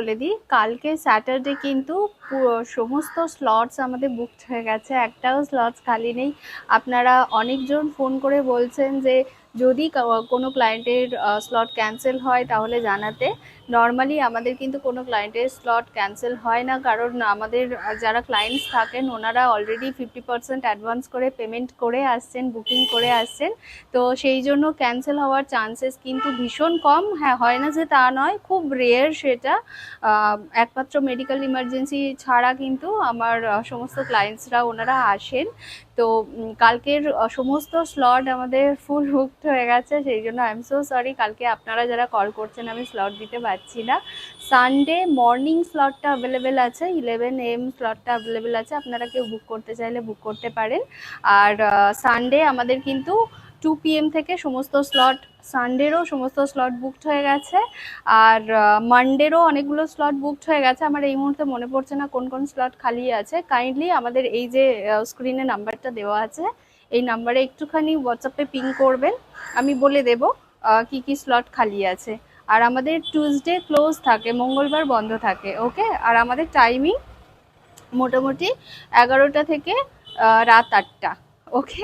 বলে দিই, কালকে স্যাটারডে কিন্তু সমস্ত স্লটস আমাদের বুক হয়ে গেছে। একটাও স্লটস খালি নেই। আপনারা অনেকজন ফোন করে বলছেন যে যদি কোনো ক্লায়েন্টের স্লট ক্যান্সেল হয় তাহলে জানাতে। নর্মালি আমাদের কিন্তু কোনো ক্লায়েন্টের স্লট ক্যান্সেল হয় না, কারণ আমাদের যারা ক্লায়েন্টস থাকেন ওনারা অলরেডি ফিফটি পার্সেন্ট অ্যাডভান্স করে পেমেন্ট করে আসছেন বুকিং করে আসছেন। তো সেই জন্য ক্যান্সেল হওয়ার চান্সেস কিন্তু ভীষণ কম। হ্যাঁ হয় না যে তা নয়, খুব রেয়ার সেটা। একমাত্র মেডিকেল ইমার্জেন্সি ছাড়া কিন্তু আমার সমস্ত ক্লায়েন্টসরা ওনারা আসেন। তো কালকের সমস্ত স্লট আমাদের ফুল বুকড হয়ে গেছে, সেই জন্য আই এম সো সরি কালকে আপনারা যারা কল করছেন, আমি স্লট দিতে পারছি না। সানডে মর্নিং স্লটটা অ্যাভেলেবেল আছে ইলেভেন এম স্লটটা অ্যাভেলেবেল আছে। আপনারা কেউ বুক করতে চাইলে বুক করতে পারেন। আর সানডে আমাদের কিন্তু টু পিএম থেকে সমস্ত স্লট সানডেরও সমস্ত স্লট বুকড হয়ে গেছে। আর মানডেরও অনেকগুলো স্লট বুকড হয়ে গেছে। আমার এই মুহূর্তে মনে পড়ছে না কোন কোন স্লট খালি আছে। কাইন্ডলি আমাদের এই যে স্ক্রিনে নাম্বারটা দেওয়া আছে। এই নাম্বারে একটুখানি হোয়াটসঅ্যাপে পিং করবেন, আমি বলে দেব কি কি স্লট খালি আছে। আর আমাদের টিউসডে ক্লোজ থাকে, মঙ্গলবার বন্ধ থাকে ওকে আর আমাদের টাইমিং মোটামুটি এগারোটা থেকে রাত আটটা ওকে